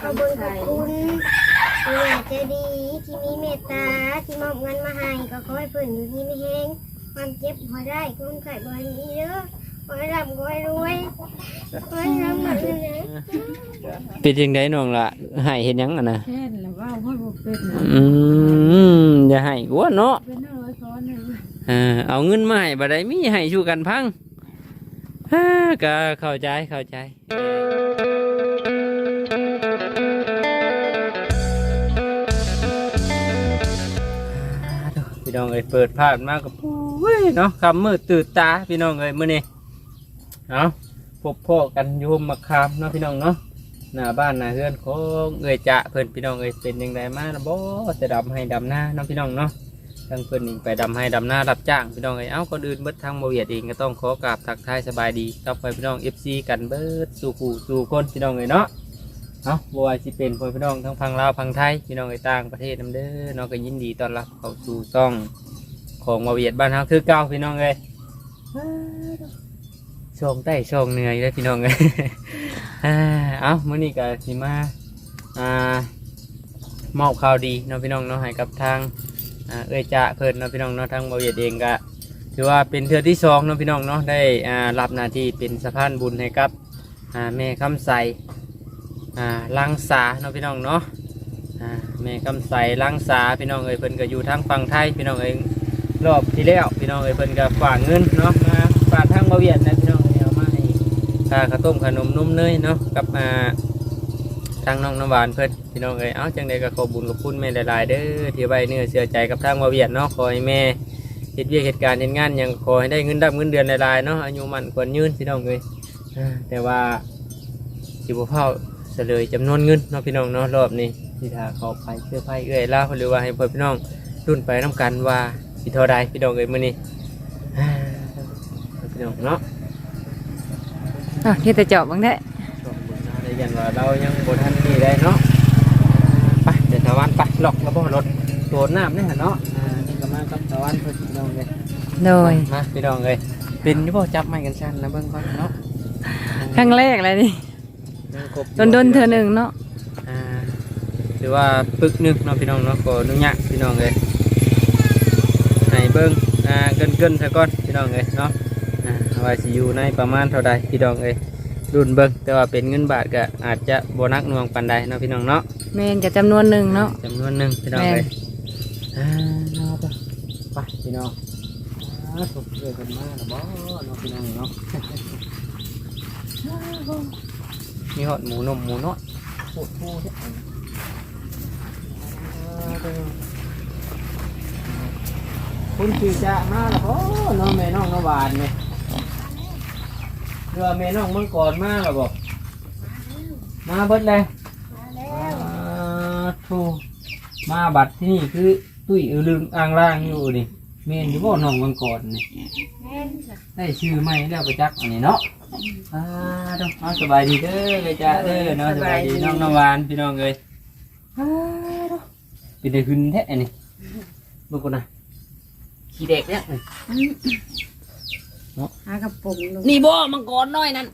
ขอบุญขอบคุณผู้ใหญ่ใจดีที่มีเมตตาที่มอบเงินมาให้ก็ขอให้เพิ่นอยู่ที่ไม่แห้งความเจ็บพอได้คุณไข่บ่อยมีเด้อขอให้ร่ำขอให้รวยขอให้ร่ำแบบนี้นะเป็นจังไดน้องล่ะให้เฮ็ดหยังอะนะแค่นแล้วว่าพ่อบ่เป็นนะอืมอย่าให้กลัวเนาะเป็นน้อยซ้อนน่ะเออเอาเงินมาให้บ่ได้มีให้ชูกันพังฮ่าก็เข้าใจเข้าใจ น้องเอ้ยเปิดภาพมาก็โอ้ยเนาะคำมืดตื่นตาพี่น้องเอ้ยมื้อนี้เอาะพบพ่อกันอยู่มมะขามเนาะพี่น้องเนาะหน้าบ้านหน้าเรือนของเอ้ยจะเพิ่นพี่น้องเอ้ยเป็นยังไงมานะบ่จะดำให้ดำหน้าเนาะพี่น้องเนาะทั้งเพื่อนนี่ไปดำให้ดำหน้ารับจ้างพี่น้องเอ้ยเอ้าก่อนอื่นเบิดทางบเวียดเองก็ต้องขอกราบทักทายสบายดีกับไปพี่น้องเอฟซีกันเบิดสู่ผู้สู่คนพี่น้องเอ้ยเนาะ เนาะบัวาสิเป็นพ่อพี่น้องทั้งพังลาวพังไทยพี่น้องเอ้ต่างประเทศนํเด้อเนาะก็ยินดีต้อนรับเข้าสู่ซ่องของบเวียดบ้านเฮาคือเก่าพี่น้องเอ้ยช่องใต้ช่องเหนื่อยเลยพี่น้องเอ้ยเอ้ามื้อนี้ก็สิมาอ่ามอบข่าวดีเนาะพี่น้องเนาะให้กับทางเอ้ยจะเพิ่นเนาะพี่น้องเนาะทางบริเวณเองก็ถือว่าเป็นเทือที่สองเนาะพี่น้องเนาะได้รับหน้าที่เป็นสะพานบุญให้กับแม่คำใส อ่าลังสาเนาะพี่น้องเนาะอ่าแม่คำใสลังสาพี่น้องเอ้ยเพิ่นก็อยู่ทางฝั่งไทยพี่น้องเอ้ยรอบที่แล้วพี่น้องเอ้ยเพิ่นก็ฝากเงินเนาะมาฝากทางบริเวณนะพี่น้องเอ้เอามาให้ค่าข้าวต้มขนมนมเนยเนาะกับอ่าทางน้องน้ำหวานเพื่อนพี่น้องเอ้ยเอ้าจังใดก็ขอบุญกับคุณแม่หลายๆเด้อที่ไว้เนื้อเสียใจกับทางวาเวียดเนาะขอให้แม่เฮ็ดเวียกเหตุการณ์เฮ็ดงานยังขอให้ได้เงินดับเงินเดือนหลายๆเนาะอายุมันควรยืนพี่น้องเอ้ยแต่ว่าสิบ่เฝ้า เสลยจำนวนเงินเนาะพี่น้องเนาะรอบนี้ที่ถ้าเขาไปเสื้อผ้าเอ้ยล่าหรือว่าให้เพื่อนพี่น้องรุ่นไปน้กันว่าสิเท่าใดพี่น้องเอ้ยมื้อนี้อ่าพี่น้องเนาะอะเฮ็ดแต่เจาะบังได้ช่วงเบิ่งหน้าได้ยันว่าเรายังบนทันนี่ได้เนาะไปเดี๋ยวตะวันไปหลอกแล้วบ่รถโดนน้ำเนี่ยเนาะอ่านี่ก็มากับตะวันเพื่อนพี่น้องเลยโดยมาพี่น้องเลยเป็นอยี่บ่จับไม้กันชันนะเบิ่งก่อนเนาะครั้งแรกเลยนี่ ยังครบโดนโดนๆเธอหนึ่งเนาะอ่าถือว่าปึกหนึงเนาะพี่น้องเนาะก็อนุญาตพี่น้องเลยให้เบิ่งอ่าเกินเกินๆซะก่อนพี่น้องเลยเนาะอ่าว่าสิอยู่ในประมาณเท่าใดพี่น้องเลยรุ่นเบิ่งแต่ว่าเป็นเงินบาทก็อาจจะบ่นักหน่วงปานใดเนาะพี่น้องเนาะ แม่นกับจำนวนหนึ่งเนาะ จำนวนหนึ่งพี่น้องแม่น เลยอ่าเนาะไปไปพี่น้องอ่าสุกเกิดกันมาแล้วบ่เนาะพี่น้องเนาะ มีหอดหมูนมหมูน้อยโคตรโคตรคุณขี่จะมาแล้วบ่น้องแม่น้องน้องหวานเนี่ยเรือแม่น้องมังกรมาแล้วบ่มาเบิดเลยอ่าทูมาบัดที่นี่คือตุ้ยอือลึงอ่างล่างอยู่นี่เมนอยู่บ่หนองมังกรนี่ได้ชื่อใหม่แล้วไปจักอันนี้เนาะ อ่าเด้อเอาสบายดีเด้อเลยจ้าเด้อเนาะสบายดีน้องน้ำหวานพี่น้องเอ้ยอ่าเด้อเป็นได้ขึ้นแท้อันนี้เบิ่งก่อนนะขี้เด็กเนี่ยหากระปุกลงนี่บ่มังกรน้อยนั่น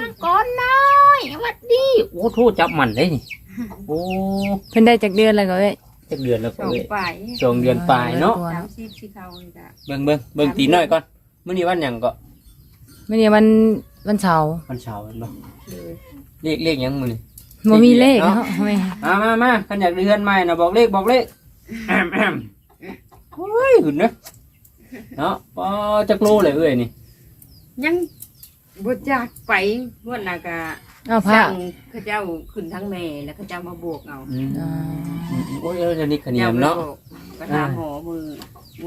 มังกรน้อยสวัสดีโอ้โทษจับมันเลยนี่โอ้เพิ่นได้จากเดือนแล้วก็เว้ยจักเดือนแล้วสก็องเอ้ยฝ่ายสองเดือนปลายเนาะสามสิบสี่เขาเลยจ้ะเบิ่งเบิ่งเบิ่งตีน้อยก่อนมื้อนี้วันหยังก็ ไม่เนี่ยวันวันเสาร์วันเสาร์แม่นบ่เลยเลขเลขหยังมื้อนี้บ่มีเลขเนาะแม่มามามาคันอยากเรือนใหม่น่ะบอกเลขบอกเลขแอมแอมโอ้ยหุ่นเนาะเนาะปอจักโลเลยเอ้ยนี่ยังบดจากไปวันน่ะกะเอาผ้าสั่งเขาเจ้าขึ้นทั้งแม่แล้วเขาเจ้ามาบวกเอาอืมอ่า โอ้ยเออจะนี่ขะเหนียมเนาะไปหาหมอมือ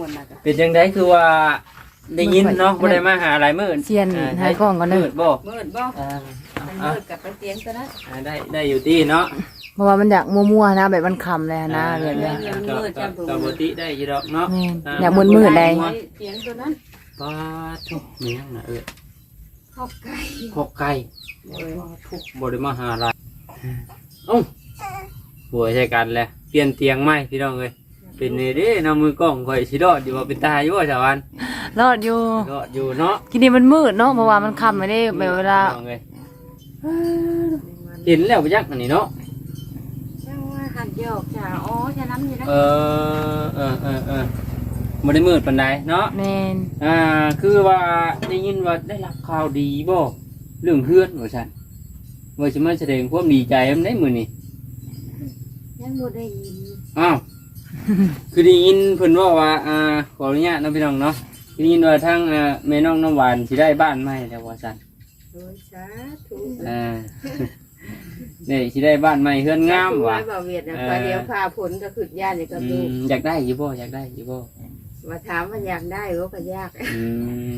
วันน่ะกะเป็นจังไดคือว่า ได้ยินเนาะบ่ได้มาหาหลายมื้อเซียนหายของก่อนเด้มือดบ่มืดบ่อ่ามันอะมืดกับไปเตียงตัวนั้นอ่าได้ได้อยู่ที่เนาะเพราะว่ามันอยากมั่วๆนะแบบมันคำเลยนะแบบเนี้ย ก็ก็ก็บ่ติได้อยู่ดอกเนาะแม่นอยาก มืดๆได้เตียงตัวนั้นปาทุกเมียงน่ะเอ้ยข้าวไก่ขอกไก่เลยทุกบริมาหาลายเอ้าบัวใช่กันแหละเปลี่ยนเตียงไหมพี่น้องเลย เป็นนี่เด้น้ำมือกล้องข่อยสิรอดอยู่ว่าเป็นตาอยู่ว่าชาวบ้านรอดอยู่รอดอยู่เนาะทีนี้มันมืดเนาะเพราะว่ามันคำไม่ได้แบบเวลาพี่น้องเอ้ยเห็นแล้วไปยักอันนี้เนาะยอกจ้าอ๋อจะน้ำอยู่นะเออเออเออเออบ่ได้มืดปานใดเนาะแม่นอ่า คือว่าได้ยินว่าได้รับข่าวดีบ่เรื่องเพื่อนว่าซั่นว่าสิมาแสดงความดีใจมันได้มื้อนี้ยังบ่ได้ยินอ้าว คือได้ยินเพิ่นว่าว่าอ่าขออนุญาตเนาะพี่น้องเนาะได้ยินว่าทางอ่าแม่น้องน้ำหวานสิได้บ้านใหม่แล้วว่าซั่นโดยสาธุอ่านี่สิได้บ้านใหม่เฮือนงามว่ะว่ะบ่าวเวียดนะเออพอเดียวพาผลก็ขึ้นย่านนี่ก็อืดูมอยากได้อยู่บ่อยากได้อยู่บ่มาถามว่าอยากได้บ่ก็ยากอื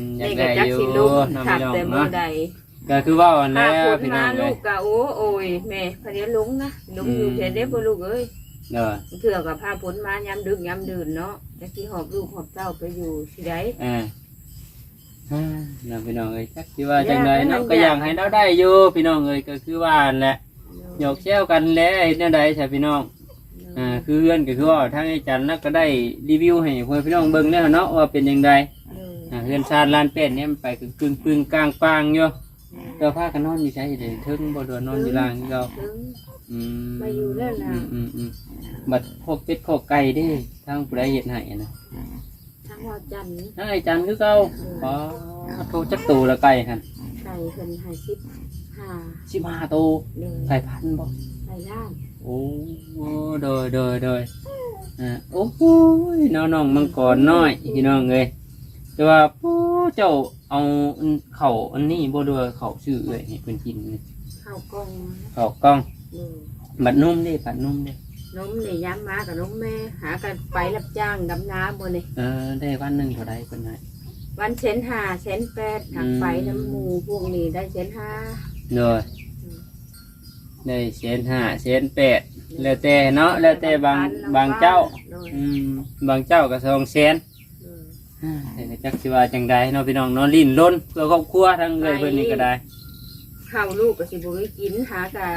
มอยากนี่ก็ได้จักอยู่สิลูกน้องขับพี่น้องแต่มื้อเนาะใดก็คือว่าอันพาแล้วผลพี่น้มาองเลลูยกก็โอ้โอ้ยแม่พอเดียวลุงนะลุงอยู่อืมเฉยเด้บ่ลูกเอ้ย เด้อเถื่อกับพาผลมายามดึกยามดื่นเนาะจักสิหอบลูกหอบเต้าไปอยู่สิได้อ่าอ่าน้องพี่น้องเอ้ยจักสิว่าจังไดอยากให้เนาะมันก็อยากให้เราได้อยู่พี่น้องเอ้ยก็คือว่านั่นแหละหยอกแซวกันแหล้วเฮ็ดแนวใดใช่พี่น้องอ่าคือเพื่อนก็คือว่าทางไอ้จันทร์น่ะก็ได้รีวิวให้พ่อพี่น้องเบิ่งแล้วเนาะว่าเป็นจังไดอ่าเฮือนชาติลานเป็ดเนี่ยมันไปกึ่งๆปึงกลางปางอยู่ก็พากันนอนอยู่ใช่เด้เทิงบ่โดนนอนอยู่ล่างคือเก่าถึง อืมมาอยู่แล้วนะอืมอืมอืมบัดพวกเป็ดพวกไก่เด้ทางผู้ใดเฮ็ดให้อะนะทั้งว่าจันทร์ทางไอ้จันทร์คือเก่าอ๋อโทรจักตูละไก่หั่นไก่เพิ่นให้สิบห้า15ตูเลยไก่พันธุ์บ่ไก่ย่างโอ้โดยโดยโดยอ่าโอ้โหน้องน้องมังกรน้อยพี่น้องเอ้ยแต่ว่าผู้เจ้าเอาอันเขาอันนี้บ่ด้วยเขาชื่อเอ้ยให้เพิ่นกินนี่ ข้าวกล้องเขากล้องเลย บัดนุ่มเด้บัดนุ่มเด้นมเนี่ยย้ำมากับนมแม่ หากันไปรับจ้างดำน้ำบนนี่เออ ได้วันหนึงเท่าใดเพิ่นให้วันเชนห้าเชนแปดหักไปน้ำหมูพวกนี้ได้เชนห้าโดยได้เศษห้าเศษแปดแล้วแต่เนาะแล้วแต่บางบางเจ้าเลยอืมบางเจ้าก็สองแสนเลยแต่ก็จักสิว่าจังใดเนาะพี่น้องเนาะลิ้นล้นเพื่อครอบครัวทั้งเอ้ยเพิ่นนี่ก็ได้ ข้าวลูกก็สิบุ้กินหากะ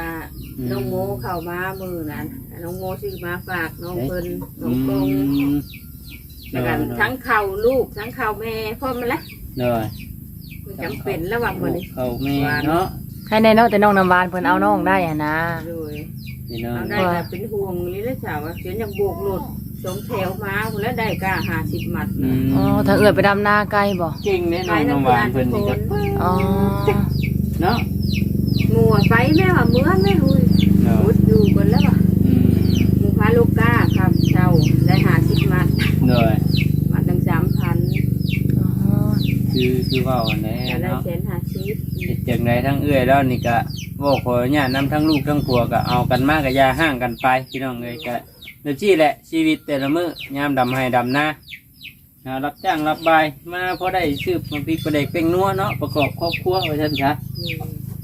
น้องโมเข้ามามือนั้นน้องโมซื้อมาฝากน้องเพิ่นน้องกงแล้วกันทั้งข้าวลูกทั้งข้าวแม่พ่อมันละโดยมันจำเป็นระหว่างมันนี่เขาแม่เนาะใครในเนาะแต่น้องน้ำหวานเพิ่นเอาน้องได้อะนะเลยพี่น้องเอาได้ก็เป็นห่วงนี่แล้วสาวว่าเสียงอย่างโบกหลุดสองแถวมาแล้วได้ก็หาสิบหมัดอ๋อถ้าเอื้อยไปดำนาไกลบ่เก่งแน่นอนน้องหวานเพิ่นนี่ก็อ๋อเนาะ งัวไปแม่ว่าเมื่อแม่หุยเนาะอุดอยู่กันแล้วว่ะอืมหมูพาลูกก้าครับเช่าได้หาสิบมัดโดยมัดตั้งสามพันอ๋อคือคือเว้าอันนี้จะได้เนาะเชนหาสิบเฮ็ดจังไดทั้งเอื้อยแล้วนี่ก็บอกขออนุญาตนำทั้งลูกทั้งผัวก็เอากันมากก็อย่าห่างกันไปพี่น้องเอ้ยก็เดี๋ยวจี้แหละชีวิตแต่ละมื้อยามดำให้ดำนาอ่ารับจ้างรับบายมาพอได้ซื้อมาพริกประเด็กเป็นนัวเนาะประกอบครอบครัวไว้ซั่นซะ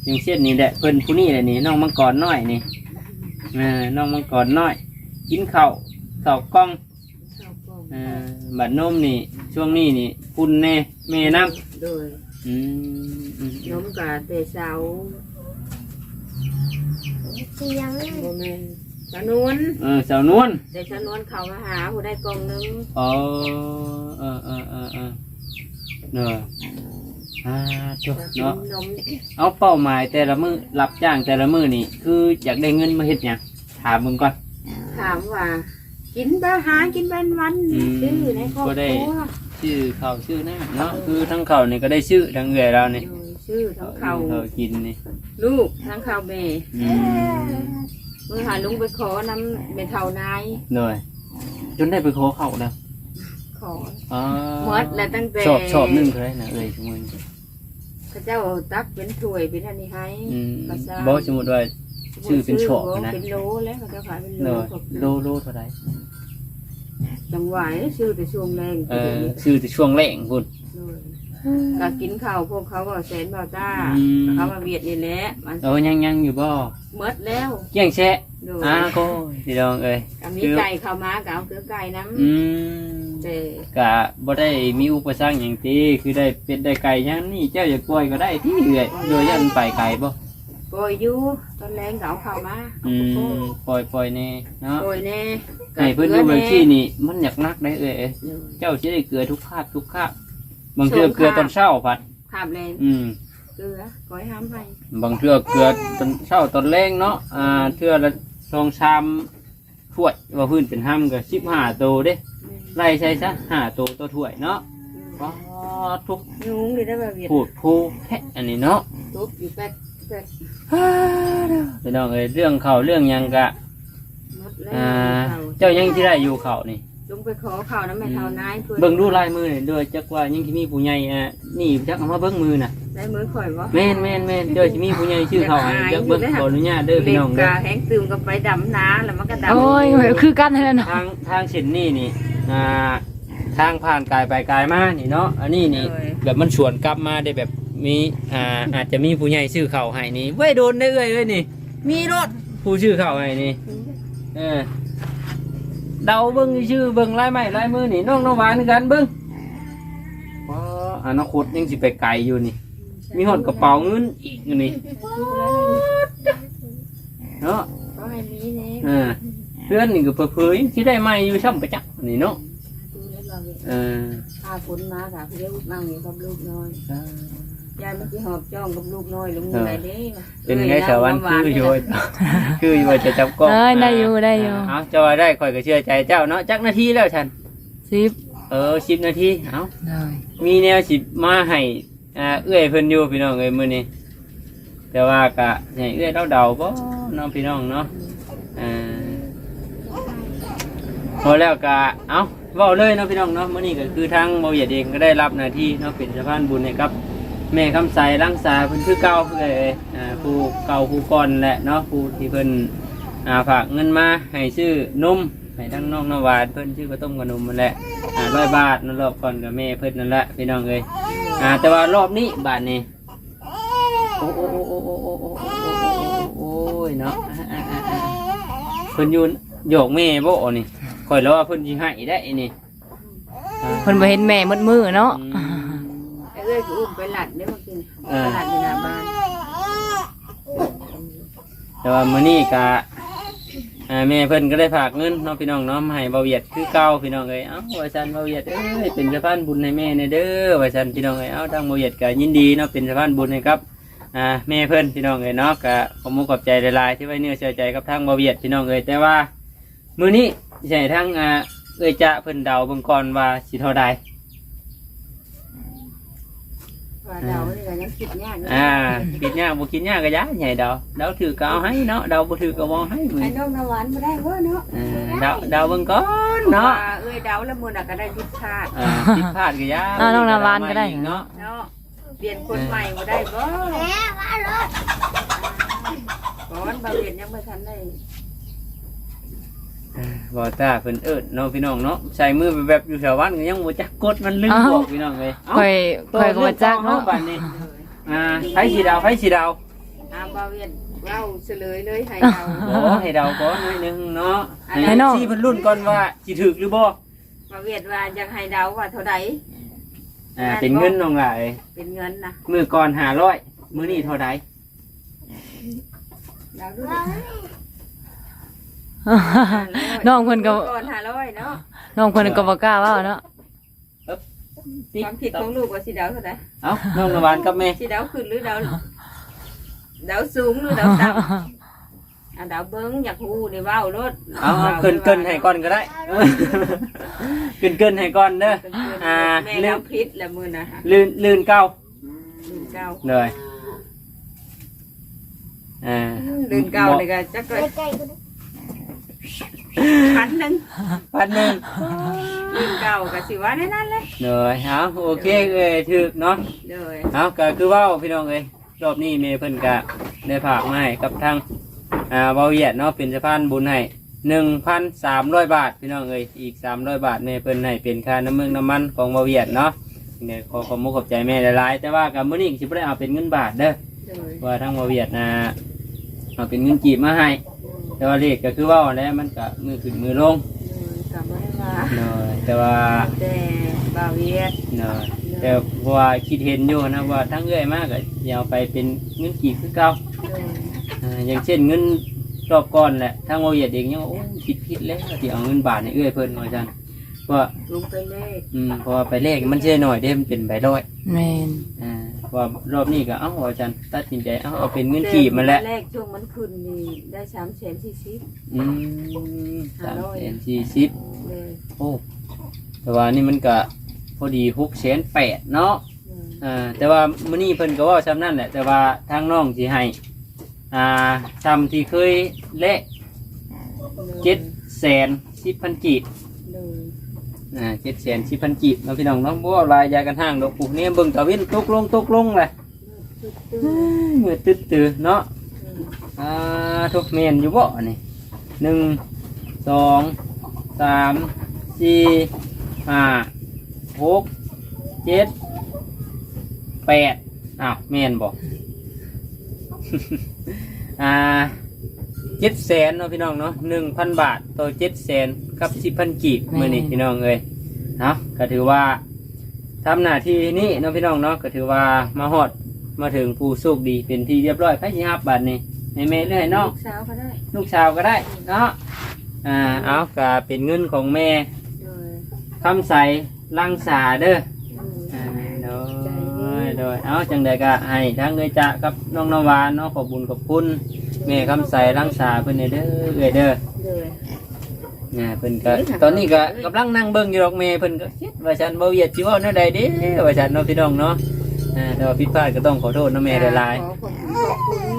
อย่างเช่นนี่แหละเพิ่นผู้นี้แหละนี่น้องมังกรน้อยนี่อ่าน้องมังกรน้อย กินข้าวข้าวกล้องข้าวกล้องอ่าบัดนมนี่ ช่วงนี้นี่ปุ่นแน่แม่น้โดยำอืมอืมนมกะเตะเสาเสียงโมเมนสนวนเออสาวนวลเด็กสนวนเขามาหาผู้ได้กล่องหนึงอ๋อเออเออเออเออเนอะ อ่าจบกินเนาะ นมเอาเป้าหมายแต่ละมือรับจ้างแต่ละมือนี่ คืออยากได้เงินมาเฮ็ดหยังถามมึงก่อน ถามว่า กินบ้าหากินบ้านวันอืมชื่อในครอบก็คได้ รัวชื่อเขาวชื่อหน้าเนาะคือทั้งเขานี่ก็ได้ชื่อทั้งเอือยเรานี่โดยชื่อทั้งเขาเขากินนี่ลูกทั้งเขาแม่อืมเมื่อหาลุงไปขอน้ำเมเท่านายหน่อยจนได้ไปขอเขาแล้วขออ๋อหมดแล้วตั้งแต่ชอบชอบหนึ่งเท่าไหรนะเอ้ยสมมุติ พระเจ้าตักเป็นถ้วยเป็นอันนี้ให้อืมก็ทราบอกสมมติว่า ชื่อเป็นโฉบนะ เป็นโลแล้วพระเจ้าขายเป็นหโลน่อยขอบโลโลเท่าไหรจังหวะนี่ชื่อแต่ช่วงแรงเออชื่อแต่ช่วงแรงคุณก็กินข้าวพวกเขาก็แสนเบาต้าอืม เขามาเวียดนี่แหละมันเออยังยังอยู่บ่เมดแล้วเกี่ยงแชะดูอ่าก็ พี่น้องเอ้ยกับมีไก่เข้ามาก็เอาคือไก่น้อืมำแต่กะบ่ได้มีอุปสรรคอย่างที่คือได้เป็ดได้ไก่อยังนี่เจ้าอยากปล่อยก็ได้ที่เอื่อยโดยยันไปไก่บ่โกยอยู่ตอนแรงก็เอาเข้ามาอืมปล่อยปล่อยแน่เนาะโกยแน่ให้เพิ่นดูบางที่นี่มันอยากนักได้เอ้ยเออเจ้าสิได้เกลือทุกคาบทุกคาบบางเทื่อเกลือตอนเช้าพัดข้ามแรงอืม เกลือก้อยห้ามให้บางเทื่อเกลือตอนเช้าตอนแรงเนาะ อ่า เทื่อละ สองชามถ้วยว่าพื้นเป็นห้ำก็สิบห้าตัวเด้ไล่ใช้ซะห้าตัวตัวถ้วยเนาะว้าทุกยุงเลยได้แบบเวียดพูดผู้แท้อันนี้เนาะทุบอยู่แป๊กแป๊กพี่น้องเอ้ยเรื่องเขาเรื่องหยังกะหมดแล้วอ่าเจ้ายังที่ได้อยู่เขานี่ลงไปขอข่าวน้ำแม่เท่านายเพื่อนเบิ่งดูลายมือนี่ด้วยจักว่ายังที่มีผู้ใหญ่อะนี่จักเอามาเบิ่งมือน่ะ ได้มือข่อยวะแม่นแม่นแม่นเดี๋ยวสิมีผู้ใหญ่ชื่อเขาให้จักเบิ่งขออนุญาตเด้อพี่เล็น้กองเด้กาอแห้งตื่มกับไปดำน้าแล้วมันก็ดำโอ้ยคือกันนั่นแหละเนาะทางทางเส้นนี่นี่อ่าทางผ่านกายไปกายมานี่เนาะอันนี้นี่แบบมันสวนกลับมาได้แบบมีอ่าอาจจะมีผู้ใหญ่ชื่อเขาให้นี่ไว้ยโดนได้เอ้ยเอ้ยนี่ มีรถผู้ชื่อเขาให้นี่เออเดาเบิ้งชื่อเบิ้งลายไม้ลายมือนี่น้องน้องหวานคือกันเบิ้งว้าอนาคตยังสิไปไกลอยู่นี่ มีหดกระเป๋าเงินอีกอยู่นี่เนาะก็ให้มีเนี่ยเออเพื่อนนี่ก็เผยๆที่ได้ไม่อยู่ช่ำประจักษ์นี่เนาะดูแล้วเราเวียดเออพาฝนมาค่ะเดี๋ยวนั่งอยู่กับลูกน้อยยายเมื่อกี้หอบจ้องกับลูกน้อยลงมือไหนเด้เป็นไงสาวันคืออยู่คืออยู่ว่าจะจับกล้องเอ้ยได้อยู่ได้อยู่เอาเจะว่าได้คอยก็เชื่อใจเจ้าเนาะจักนาทีแล้วฉันสิบเออสิบนาทีเอาได้มีแนวสิมาให้ อ่าเอื้อยเพิ่นอยู่พี่น้องเอ้ยมื้อนี้แต่ว่ากะให้เอื้อยเดาเดาบ่น้องพี่น้องเนาะอ่าพอแล้วกะเอ้าเว้าเลยเนาะพี่น้องเนาะมื้อนี้ก็คือทางบ่เหยียดเองก็ได้รับหน้าที่เนาะเป็นสะพานบุญให้กับ แม่คำใสรังสาเพิ่นคือเก่าเอ้ยอ่าผู้เก่าผู้ก่อนแหละเนาะผู้ที่เพิ่นอ่าฝากเงินมาให้ซื้อนมให้ทั้งน้องนวาดเพิ่นชื่อข้าวต้มกับนมนั่นแหละอ่าร้อยบาทนั่นรอบก่อนกับแม่เพิ่นนั่นแหละพี่น้องเอ้ย อ่าแต่ว่ารอบนี้บาทนี้โอ้โอ้โอ้โอ้โอ้โอ้โอ้โอ้โอ้โอ้ยเนาะอ่าอ่าอ่าอ่าเพิ่นยืนโยกแม่บ่นี่คอยแล้วว่าเพิ่นสิให้ได้นี่เพิ่นบ่เห็นแม่มืดมือเนาะเอ้ยอุ้มไปหลัดได้มากินไปหลัดในหน้าบ้านแต่ว่ามื้อนี้กะ อ่าแม่เพิ่นก็ได้ฝากเงินเน้องพี่น้องเนาะมาให้เบาเวียดคือเก่าพี่น้องเอ้ยเอ้าว่าซั่นเบาเวียดเอ้ยเป็นสะพานบุญให้แม่ในเด้อว่าซั่นพี่น้องเอ้ยเอ้าทางเบาเวียดก็ยินดีเนาะเป็นสะพานบุญให้ครับอ่าแม่เพิ่นพี่น้องเอ้ยเนาะก็ขอมุกขอบใจหลายๆที่ไว้เนื้อเชื่อใจกับทางเบาเวียดพี่น้องเอ้ยแต่ว่ามื้อนี้ใช่ทางอ่าเอ้ยจะเพิ่นเดาเบิ่งก่อนว่าสิเท่าใด ว่าเดาเนี่ยก็ยังคิดยากอยู่อ่าคิดยากบ่คิดยากก็ยาใหญ่เดาเดาถือก็เอาให้เนาะเดาบ่ถือก็บ่ให้มื้อไอ้นี้น้องน้ำหวานมาได้เว้อเนาะอ่าเดาเดาเบิ่งก่อนเนาะเอ้ยเดาแล้วมือน่ะก็ได้ทิศทางอ่าผิดพลาดก็ยาอ่าน้องนาวานก็ได้ เนาะเนาะเปลี่ยนคนใหม่มาได้บ่แม่ว่ารถก่อนบาเวียนยังไม่ทันได้ บอตาเพิ่นเอิดเนาะพี่น้องเนาะใส่มือไปแบบอยู่แถวบ้านก็ยังบ่จักกดมันลืมบอกพี่น้องเลยเอ้าค่อยค่อยก็บ่จักเนาะบัดนี้อ่าไผสีดาวไผสีดาวอาบาเวียนเว้าเฉลยเลยให้เดาโอ้ให้ดาวก่อนหน่อยหนึงเนาะให้น้องสิเพิ่นรุ่นก่อนว่าสิถึกหรือบ่บาเวียนว่าอยากให้เดาว่าเท่าใดอ่าเป็นเงินน้องหลายเป็นเงินนะมื้อก่อน500มื้อนี้เท่าใดเดาดู น้องเพิ่นก็ ก่อนห้าร้อยเนาะน้องเพิ่นก็บ่กล้าเว้าเนาะความผิดของลูกว่าสิเดาเท่าใดเอ้าน้องนวานกับแม่สิเดาขึ้นหรือเดาเดาสูงหรือเดาต่ำอะเดาเบิ้งอยากฮู้ในเว้ารถเอาเอาเกินเกินให้ก่อนก็ได้เกินเกินให้ก่อนเด้อ อ่า แม่เดาผิดละมือนะฮะลื่นลื่นเก้าลืมเก้าเลยอ่าลืมเก้าเลยก็จักใกเลยล้ๆก็ได้ พันหนึ่งพันหนึ่งลืมเก้าก็สิว่าในนั้นเลยเลยเอาโอเคเอ้ยถึกเนาะเลยเอาก็คือเว่าพี่น้องเอ้ยรอบนี้เมย์เพิ่นกะได้ฝากมาให้กับทางอ่าเบาเหยียดเนาะเป็นสะพานบุญให้หนึ่งพันสามร้อยบาทพี่น้องเอ้ยอีกสามร้อยบาทเมย์เพิ่นให้เป็นค่าน้ำมึงน้ำมันของเบาเหยียดเนาะเนี่ยขอขอบมุกขอบใจแม่หลายๆแต่ว่ากับมื้อนี้สิบ่ได้เอาเป็นเงินบาทเด้อเลยว่าทางเบาเหยียดนะเอาเป็นเงินกีบมาให้ แต่ว่าเลขก็คือเว่าแล้วมันก็มือขึ้นมือลงกลับมาได้มาเนาะแต่ว่าแต่บาเวียดเนาะแต่เพราะว่าคิดเห็นอยู่นะว่าทั้งเอื้อยมากก็อยาวไปเป็นเงินกีบคือเก่าเลยอ่าอย่างเช่นเงินรอบก่อนแหละทางเบาเหยียดเองยังว่าโอ้ยผิดผิดแล้วที่เอาเงินบาทในเอื้อยเพิ่นว่าจังเพราะว่าลุงไปเลขอืมเพราะว่าไปเลขมันเชื่อหน่อยเด้มันเป็นใบร้อยแม่นอ่า ว่ารอบนี้ก็เอ้าอาจารย์ตัดสินใจเอ้าเอาเป็นเงินกีบมาแล้วแรกช่วงมันขึ้นนี่ได้สามแสนสี่สิบอืมสามแสนสี่สิบเลยโอ้แต่ว่านี่มันก็พอดีหกแสนแปดเนาะเลยอ่าแต่ว่ามื้อนี้เพิ่นก็เว่าซ้ำนั่นแหละแต่ว่าทางน้องสิให้อ่าซ้ำที่เคยเละเจ็ดแสนสิบพันกีบเลย อ่าเจ็ดแสนสิบพันกีบเนาะพี่น้องเนาะบ่ว่าลายยากันห้างดอกปลูกเนี่ยเบิ่งตะวินตกลงตกลงเลยเมื่อตึ๊ดตืเนาะอ่าทุกเมนอยู่บ่นี่หนึ่งสองสามสี่ห้าหกเจ็ดแปดอ้าวเมนบ่อ่า เจ็ดแสนเนาะพี่น้องเนาะหนึ่งพันบาทต่อเจ็ดแสนกับสิบพันกีบมื่อนี้พี่น้องเอ้ยเนาะก็ถือว่าทำหน้าที่นี้เนาะพี่น้องเนาะก็ถือว่ามาฮอดมาถึงผู้โชคดีเป็นที่เรียบร้อยใครสิฮับบาทนี่ในแม่เรื่อยเนาะลูกสาวเขาได้ลูกชาวก็ได้เนาะอ่าเอาก็เป็นเงินของแม่เลยคำใสลังสาเด้อเลยอ่าโดยโดยเอาจังใดก็ให้ทั้งเอ้ยจะกับน้องนวานเนาะขอบคุญขอบคุณ แม่คำใสลังสาเพิ่นเด้อเอ้ยเด้อเลยน่ะเพิ่นก็ตอนนี้ก็กำลังนั่งเบิ่งอยู่ดอกแม่เพิ่นก็คิดว่าฉันบ่เวียดสิเว้าแนวใดเด้ว่าฉันเนาะพี่น้องเนาะอ่าแต่ว่าผิดพลาดก็ต้องขอโทษเนาะแม่หลายขอขอบคุณขอบคุณ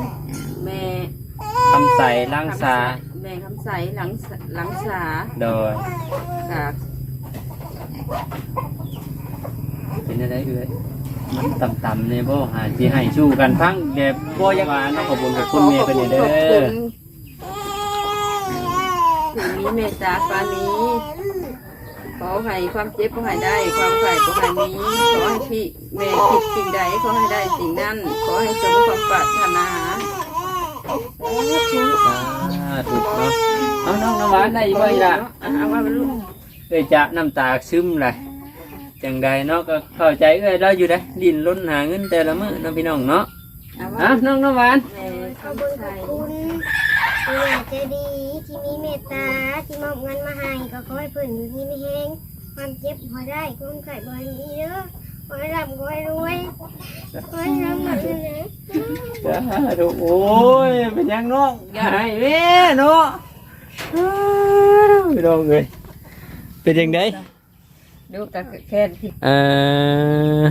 แม่ๆคำใสลังสาแม่คำใสหลังสหลังสาโดยกับเป็นอะไรเอ้ยมัน ต่ำๆเนี่ยบ่หาสิให้สู้กันพังแบบบ่อยังหวานเนาะขอบคุญขอบคุณแม่เพิ่นเด้ขอบอคุณถึงมีเมตตาปรานี้ขอให้ความเจ็บขอให้ได้ ความไข่ขอให้มีขอให้พี่แม่คิดสิ่งใดขอให้ได้สิ่งนั้น ขอให้สมความปรารถนาสาธุเนาะเอาน้องน้ำหวานได้อยู่บ่อีล่ะเอาว่าเป็นลูกเอ้ยจะน้ำตาซึมเลย จังใดเนาะก็เข้าใจเอ้ยเราอยู่ได้ดินล้นหาเงินแต่ละมื้อเนาะพี่น้องเนาะเอาอะว่าน้องน้ำหวานแม่ขอบคำคุณขใสอบคุณผู้ใหญ่ใจดีที่มีเมตตาที่มอบเงินมาให้ก็ขอให้เพิ่นอยู่ที่ไม่แห้งความเจ็บพอได้ความไข่บ่ให้มีเด้อขอให้ร่ำขอให้รวยขอให้ร่ำแบบนี้นะจ้าดูโอ้ยเป็นยังน้องอย่าให้แม่เนาะอ้าวพี่น้องเอ้ยเป็นยังไง ลูกแต่แค่ที่เออ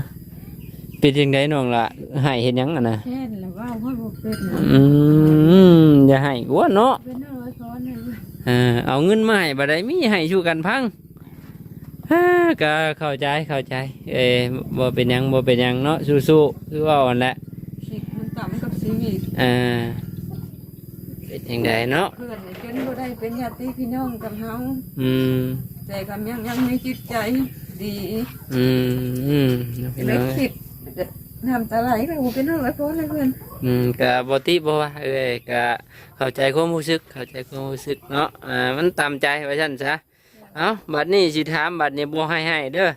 เป็นยังไงน้องล่ะให้เห็นยังอะนะแค่แล้วว่าว่าบ่เป็นนะอืมอย่าให้กลัวเนาะเป็นอะไรซ้อนเลยเออเอาเงินมาให้บ่ได้มีให้ชูกันพังฮ่าก็เข้าใจเข้าใจ เอ้บ่เป็นหยังบ่เป็นหยังเนาะสู้ๆคือว่าอันแหละชีวิตมันต่ำกับชีวิตเอ่าเป็นยังไงเนาะเพื่อนเนี่ยจนบ่ได้เป็นญาติพี่น้องกับเฮาอืม แต่ก็ยังยังมีจิตใจดีอืมอืมพี่เล็น้กองคิดน้ำตาไหลก็บ่เป็นอะไรเพราะอะไรเพื่อนอืมก็บ่ติบ่ว่าเอ้ยก็เข้าใจความรู้สึก เข้าใจความรู้สึกเนาะอ่ามันตามใจว่าซั่นซะเอ้าบัดนี้สิถามบัดนี้บ่ให้ให้เด้อ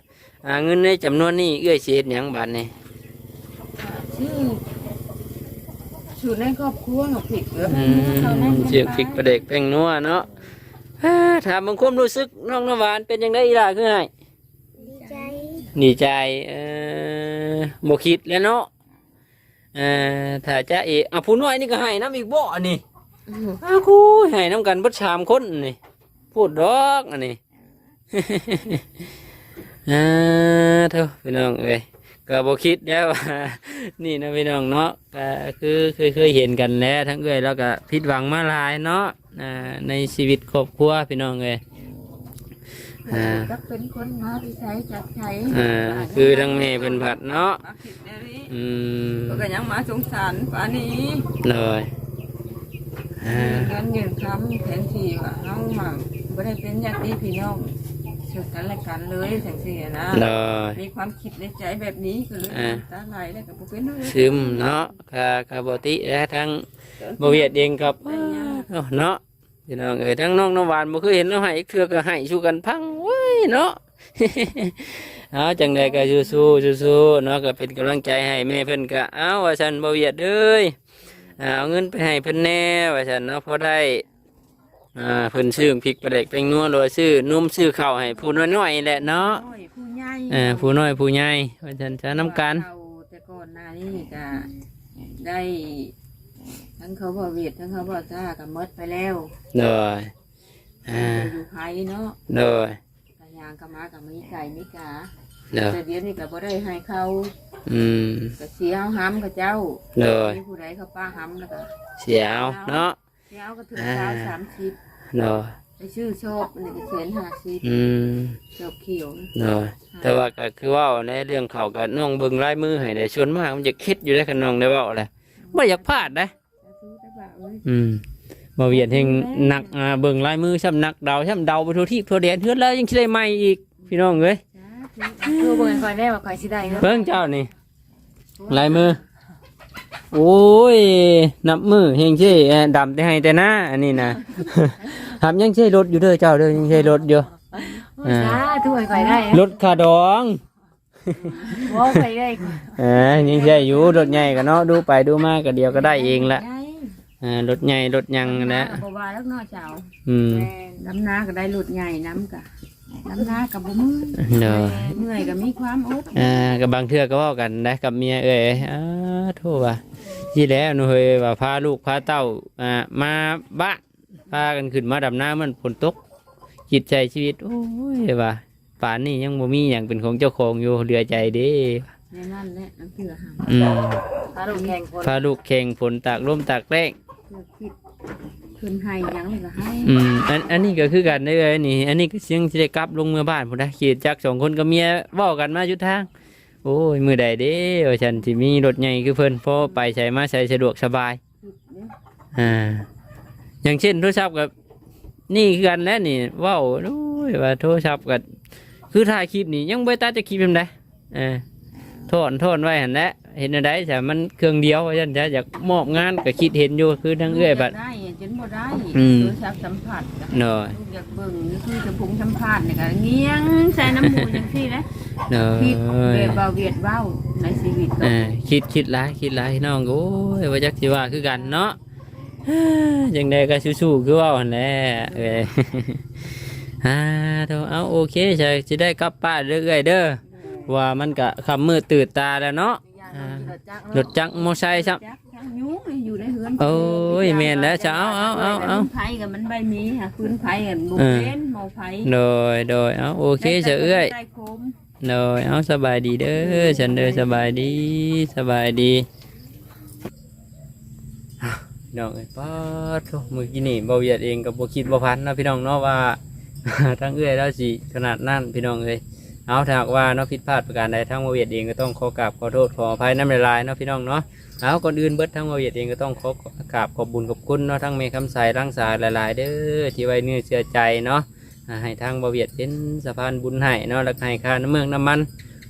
อ่าเงินในจำนวนนี้เอื้อยสิเฮ็ดหยังบัดนี้ ชื่ออยู่ในครอบครัวหนูผิดเหรออืมเจียกพริกประเด็กแป้งนัวเนาะอ่า ถามบางความรู้สึกน้องน้ำหวานเป็นยังไงอีล่ะคือให้ดีใจดีใจเออบ่คิดแล้วเนาะเออถ้าจะเอกอะผู้น้อยนี่ก็ให้น้ำอีกบ่อันนี้อ้าวคูให้น้ำกันเบิดสามคนนี่พูดดอกอันนี้ อ่าเท่าพี่น้องเอ้ย ก็บ่คิดแล้วว่านี่นะพี่น้องเนาะก็คือเคยเคยเห็นกันแล้ว ทั้งเอ้ยแล้วก็ผิดหวังมาหลายเนาะอ่าในชีวิตครอบครัวพี่น้องเอ้ยอ่าก็เป็นคนมาที่ใช้จัดใช้อ่าคือทั้งแม่เป็นผัดเนาะมาผิดเดี๋ยวนี้อืมก็ยังมาสงสารป่านี้เลยอ่า เงินยืนคำแทนที่ว่าเฮามาบ่ได้เป็นญาติพี่น้อง ช่วยกันและกันเลยจังซี่นะเลยมีความคิดในใจแบบนี้ก็เลยอ่าตาไหลแล้วก็บ่เป็นอะไรซึมเนาะกะกะบติและทั้งบเวียดเองกับเนาะเนาะพี่น้องเอ้ยทั้งน้องน้ำหวานบ่เคยเห็นน้องให้เครือก็ให้สู้กันพังเว้ยเนาะ เอาจังใดก็สู้ๆสู้ๆเนาะก็เป็นกำลังใจให้แม่เพิ่นก็เอาว่าซั่นบ่เวียดเอ้ยอ่าเอาเงินไปให้เพิ่นแน่ว่าซั่นเนาะพอได้ อ่าเพิ่นซื้อพริกปลาเด็กแป้งนัวโดยซื้อนมซื้อข้าวให้ผู้น้อยๆแหละเนาะน้อยผู้ใหญ่เออผู้น้อยผู้ใหญ่ว่าซั่นจะนํกันเฒ่าแต่ก่อนหน้านี้ก็ได้ ทั้งเขาบ่เวียดทั้งเขาบ่ซ่าก็หมดไปแล้วโดยอ่าอยู่ไผเนาะโดยกะยางกะมากับมีไก่มีกาโดยแต่เดี๋ยวนี้ก็บ่ได้ให้เขาอืมก็เสียเอาห้ำกับเจ้าโดยมีผู้ใดเขาป้าห้ำแล้วก็เสียวเนาะเสี ยเอาก็ถึงเช้าสามสิบโดยไปชื่อโชคอันนี้ก็เสียนห้าสิบอืมโชคเขียวโดยแต่ว่าก็คือเว่าในเรื่องเขากับน้องเบิ่งลายมือให้ได้ชวนมากมันจะคิดอยู่ได้ขนองได้เว้าแหละบ่อยากพลาดนะสาธุได้บ่าวเอ้ยอืมบ่เวียนเฮงหนักอ่าเบิ่งลายมือช้ำหนักเดาช้ำเดาไปทั่วที่ทั่วแดนเฮือนแล้วยังสิได้ใหม่อีกพี่น้องเอ้ยสาธุคือเบิ่งคอยได้ว่าคอยสิได้เนาะเบิ่งเจ้านี่ลายมือ โอ้ย นับมือเฮงสิเอ่อดำแต่ให้แต่หน้าอันนี้นะทำยังใช้รถอยู่เด้อเจ้าเด้อยังใช้รถอยู่อ่าจ้าทุกคนคอยได้รถคาดองบ่คอยได้เอ่ายังใช้อยู่รถใหญ่ก็เนาะดูไปดูมาก็เดียวก็ได้เองละได้อ่ารถใหญ่รถยังนะบ่ว่าแล้วเนาะเจ้าอืมน้ำนาก็ได้หลุดใหญ่น้ำกะ น้ำนากับบ่มือเนาะเมื่อยก็มีความอดอ่ากับบางเทื่อก็เว่ากันนะกับเมียเอ้ยอ้าโทษว่าที่แล้วหนูเฮยว่าพาลูกพาเต้าอ่ามาบ้านพากันขึ้นมาดำน้ำมันฝนตกจิตใจชีวิต โอ้ยว่าป่านนี้ยังบ่มีอย่างเป็นของเจ้าของอยู่เรือใจเด้ในนั่นแหละน้ำเกลือหามอืมพาลูกแข่งคนพาลูกแข่งฝนตากลมตากแรงเพื่อคิด คืนให้หยังเลยก็ให้อืมอันอันนี้ก็คือกันได้เลยนี่ อันนี้ก็เสียงสิได้กลับลงเมื่อบ้านพุ่นนะขี่จักรสองคนกับเมียเว้ากันมาอยู่ทาง โอ้ย มือใดเด้ว่าฉันที่มีรถใหญ่คือเพิ่นพอไปใช้มาใช้สะดวกสบาย คิดเด้ออ่า อย่างเช่นโทรศัพท์กับนี่คือกันแล้วนี่เว้าโอ้ยว่าโทรศัพท์กับคือถ่ายคลิปนี่ยังบ่ตัดจะคลิปเป็นไดเออ โทษโทษไว้หั่นแหละเห็นอะไรแต่มันเครื่องเดียวว่าฉันจะอยากมอบงานก็คิดเห็นอยู่คือทั้งเอื้อยบัด ได้จนบ่ได้อืม โทรศัพท์สัมผัสก็หน่อยลูกอยากเบิ่งนี่คือจะพุงสัมผัสนี่ก็เงี้ยงใส่น้ำมูกจังซี่นะหน่อคิดเวียยดเบาเวียดเว้าในชีวิตก็ เออคิดคิดหลายคิดหลายน้องก็โอ้ยว่าจักสิว่าคือกันเนาะจังใดก็สู้ๆคือเว่าหั่นแหละเอ้ยฮ่าโธ่เอาโอเคใช่สิได้กลับป้านเรื่อยๆเด้อ ว่ามันก็คำมืดตื่นตาแล้วเนาะอ่ารถจักรมอไซค์ครับ จักจักยุ้งนี่อยู่ในเฮือนโอ้ยแม่นแล้วจะเอาเอาเอาเอาพื้นไผกับมันใบมีค่ะพื้นไผกับบุเออเป็นหมอไผโดยโดยเอาโอเคเฉยเอ้ยได้โคมโดยเอาสบายดีเด้อฉันเด้อสบายดีสบายดีอ้าวน้องเอ้ยป้าดโถ่มือกี้นี่บ่เวียดเองกับบ่คิดบ่พันเนาะพี่น้องเนาะว่า ทั้งเอื้อยแล้วสิขนาดนั้นพี่น้องเอ้ย เอาถ้าหากว่าเนาะผิดพลาดประการใดทั้งบ่เวียดเองก็ต้องขอกราบขอโทษขออภัยน้ำลายๆเนาะพี่น้องเนาะเอาก่อนอื่นเบิดทั้งบ่เวียดเองก็ต้องขอกราบขอบบุญขอบคุณเนาะทั้งเมฆคำใสร่างสายหลาย ๆ เด้อที่ไว้เนื้อเชื่อใจเนาะให้ทางบาเวียดเป็นสะพานบุญให้เนาะแล้วก็ให้ค่าน้ำเมืองน้ำมัน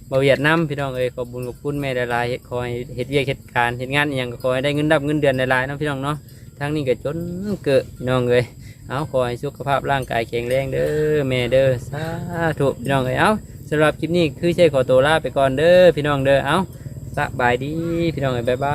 บาเวียดน้ำพี่น้องเอ้ยขอบบุญขอบคุณแม่หลายๆขอให้เฮ็ดเวียกเฮ็ดการเฮ็ดงานอย่างก็ขอให้ได้เงินดับเงินเดือนหลายๆเนาะพี่น้องเนาะทางนี้ก็จนเกิดน้องเอ้ยเอาขอให้สุขภาพร่างกายแข็งแรงเด้อแม่เด้อสาธุพี่น้องเอ้ยเอา สำหรับคลิปนี้คือใช้ขอตัวลาไปก่อนเด้อพี่น้องเด้อเอาสบายดีพี่น้องเอ้ยบ๊ายบาย